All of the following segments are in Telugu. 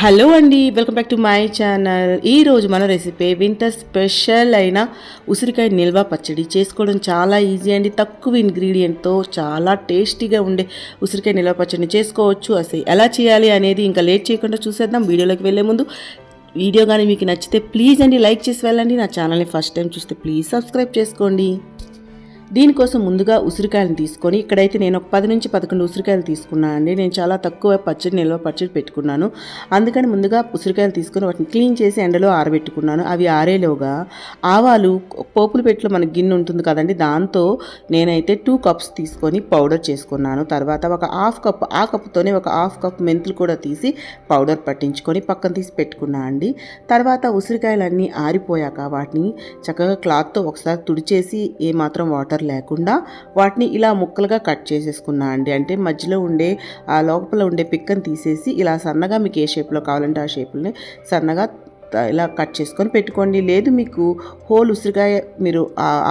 హలో అండి welcome back to my channel. ఈరోజు మన రెసిపీ వింటర్ స్పెషల్ అయిన ఉసిరికాయ నిల్వ పచ్చడి. చేసుకోవడం చాలా ఈజీ అండి తక్కువ ఇంగ్రీడియంట్తో చాలా టేస్టీగా ఉండే ఉసిరికాయ నిల్వ పచ్చడిని చేసుకోవచ్చు. అసలు ఎలా చేయాలి అనేది ఇంకా లేట్ చేయకుండా చూసేద్దాం. వీడియోలోకి వెళ్ళే ముందు వీడియో కానీ మీకు నచ్చితే ప్లీజ్ అండి లైక్ చేసి వెళ్ళండి. నా ఛానల్ని ఫస్ట్ టైం చూస్తే ప్లీజ్ సబ్స్క్రైబ్ చేసుకోండి. దీనికోసం ముందుగా ఉసిరికాయలను తీసుకొని ఇక్కడైతే నేను ఒక పది నుంచి పదకొండు ఉసిరికాయలు తీసుకున్నాను అండి. నేను చాలా తక్కువ పచ్చడి నిల్వ పచ్చడి పెట్టుకున్నాను. అందుకని ముందుగా ఉసిరికాయలు తీసుకొని వాటిని క్లీన్ చేసి ఎండలో ఆరబెట్టుకున్నాను. అవి ఆరేలోగా ఆవాలు పోపులు పెట్టిలో మనకి గిన్నె ఉంటుంది కదండి దాంతో నేనైతే టూ కప్స్ తీసుకొని పౌడర్ చేసుకున్నాను. తర్వాత ఒక హాఫ్ కప్ ఆ కప్తోనే ఒక హాఫ్ కప్ మెంతులు కూడా తీసి పౌడర్ పట్టించుకొని పక్కన తీసి పెట్టుకున్నాను అండి. తర్వాత ఉసిరికాయలన్నీ ఆరిపోయాక వాటిని చక్కగా క్లాత్తో ఒకసారి తుడిచేసి ఏమాత్రం వాటర్ లేకుండా వాటిని ఇలా ముక్కలుగా కట్ చేసేసుకున్నా అండి. అంటే మధ్యలో ఉండే ఆ లోపల ఉండే పిక్కని తీసేసి ఇలా సన్నగా మీకు ఏ షేప్లో కావాలంటే ఆ షేప్ని సన్నగా ఇలా కట్ చేసుకొని పెట్టుకోండి. లేదు మీకు హోల్ ఉసిరికాయ మీరు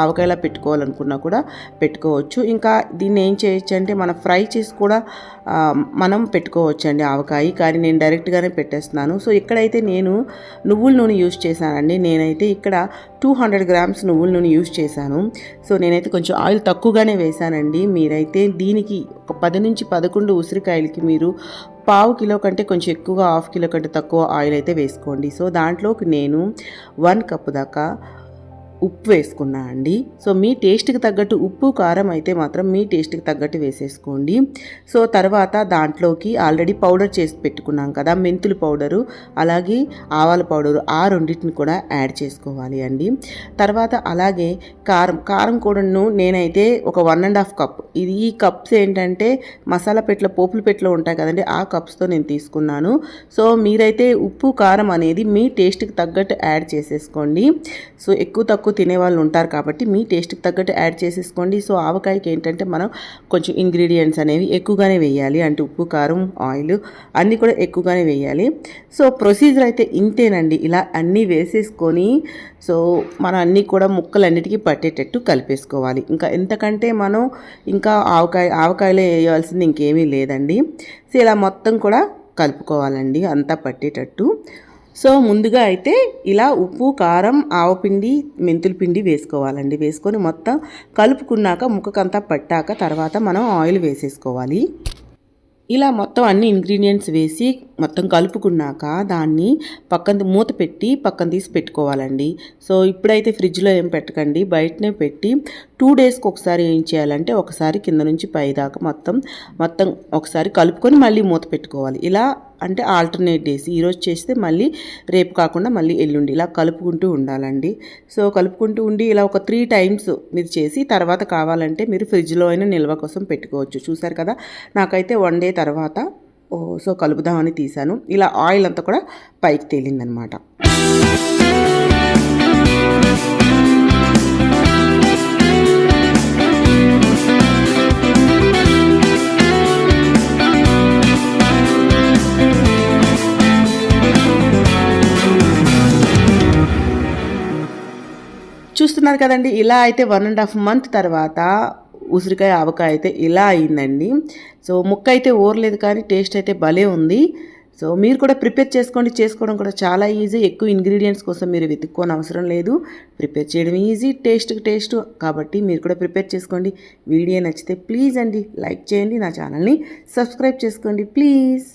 ఆవకాయలా పెట్టుకోవాలనుకున్నా కూడా పెట్టుకోవచ్చు. ఇంకా దీన్ని ఏం చేయొచ్చు అంటే మనం ఫ్రై చేసి కూడా మనం పెట్టుకోవచ్చు అండి ఆవకాయ. కానీ నేను డైరెక్ట్గానే పెట్టేస్తున్నాను. సో ఇక్కడైతే నేను నువ్వుల నూనె యూజ్ చేశానండి. నేనైతే ఇక్కడ టూ హండ్రెడ్ గ్రామ్స్ నువ్వుల నూనె యూజ్ చేశాను. సో నేనైతే కొంచెం ఆయిల్ తక్కువగానే వేశానండి. మీరైతే దీనికి ఒక పది నుంచి పదకొండు ఉసిరికాయలకి మీరు పావు కిలో కంటే కొంచెం ఎక్కువగా హాఫ్ కిలో కంటే తక్కువ ఆయిల్ అయితే వేసుకోండి. సో దాంట్లోకి నేను వన్ కప్ దాకా ఉప్పు వేసుకున్నా అండి. సో మీ టేస్ట్కి తగ్గట్టు ఉప్పు కారం అయితే మాత్రం మీ టేస్ట్కి తగ్గట్టు వేసేసుకోండి. సో తర్వాత దాంట్లోకి ఆల్రెడీ పౌడర్ చేసి పెట్టుకున్నాం కదా మెంతుల పౌడరు అలాగే ఆవాల పౌడరు ఆ రెండింటిని కూడా యాడ్ చేసుకోవాలి అండి. తర్వాత అలాగే కారం కారం కూడాను నేనైతే ఒక వన్ అండ్ హాఫ్ కప్ ఇది ఈ కప్స్ ఏంటంటే మసాలా పెట్ల పోపుల పెట్లో ఉంటాయి కదండి ఆ కప్స్తో నేను తీసుకున్నాను. సో మీరైతే ఉప్పు కారం అనేది మీ టేస్ట్కి తగ్గట్టు యాడ్ చేసేసుకోండి. సో ఎక్కువ తక్కువ తినే వాళ్ళు ఉంటారు కాబట్టి మీ టేస్ట్కి తగ్గట్టు యాడ్ చేసేసుకోండి. సో ఆవకాయకి ఏంటంటే మనం కొంచెం ఇంగ్రీడియంట్స్ అనేవి ఎక్కువగానే వేయాలి. అంటే ఉప్పు కారం ఆయిల్ అన్నీ కూడా ఎక్కువగానే వేయాలి. సో ప్రొసీజర్ అయితే ఇంతేనండి. ఇలా అన్నీ వేసేసుకొని సో మనం అన్నీ కూడా ముక్కలన్నిటికీ పట్టేటట్టు కలిపేసుకోవాలి. ఇంకా ఎంతకంటే మనం ఇంకా ఆవకాయ ఆవకాయలో వేయాల్సింది ఇంకేమీ లేదండి. సో ఇలా మొత్తం కూడా కలుపుకోవాలండి. అంతా పట్టేటట్టు. సో ముందుగా అయితే ఇలా ఉప్పు కారం ఆవపిండి మెంతుల పిండి వేసుకోవాలండి. వేసుకొని మొత్తం కలుపుకున్నాక ముక్కకంతా పట్టాక తర్వాత మనం ఆయిల్ వేసేసుకోవాలి. ఇలా మొత్తం అన్ని ఇంగ్రీడియంట్స్ వేసి మొత్తం కలుపుకున్నాక దాన్ని పక్కన మూత పెట్టి పక్కన తీసి పెట్టుకోవాలండి. సో ఇప్పుడైతే ఫ్రిడ్జ్లో ఏం పెట్టకండి. బయటనే పెట్టి టూ డేస్కి ఒకసారి ఏం చేయాలంటే ఒకసారి కింద నుంచి పై దాకా మొత్తం మొత్తం ఒకసారి కలుపుకొని మళ్ళీ మూత పెట్టుకోవాలి. ఇలా అంటే ఆల్టర్నేట్ డేస్. ఈరోజు చేస్తే మళ్ళీ రేపు కాకుండా మళ్ళీ ఎల్లుండి ఇలా కలుపుకుంటూ ఉండాలండి. సో కలుపుకుంటూ ఉండి ఇలా ఒక త్రీ టైమ్స్ మీరు చేసి తర్వాత కావాలంటే మీరు ఫ్రిడ్జ్లో అయినా నిల్వ కోసం పెట్టుకోవచ్చు. చూసారు కదా? నాకైతే వన్ డే తర్వాత సో కలుపుదామని తీసాను ఇలా ఆయిల్ అంతా కూడా పైకి తేలిందనమాట. చూస్తున్నారు కదండి ఇలా అయితే వన్ అండ్ హాఫ్ మంత్ తర్వాత ఉసిరికాయ ఆవకాయ అయితే ఇలా అయిందండి. సో ముక్క అయితే ఊరలేదు కానీ టేస్ట్ అయితే భలే ఉంది. సో మీరు కూడా ప్రిపేర్ చేసుకోండి. చేసుకోవడం కూడా చాలా ఈజీ. ఎక్కువ ఇంగ్రీడియంట్స్ కోసం మీరు వెతుక్కోని అవసరం లేదు. ప్రిపేర్ చేయడం ఈజీ టేస్ట్ టేస్ట్. కాబట్టి మీరు కూడా ప్రిపేర్ చేసుకోండి. వీడియో నచ్చితే ప్లీజ్ అండి లైక్ చేయండి. నా ఛానల్ని సబ్స్క్రైబ్ చేసుకోండి ప్లీజ్.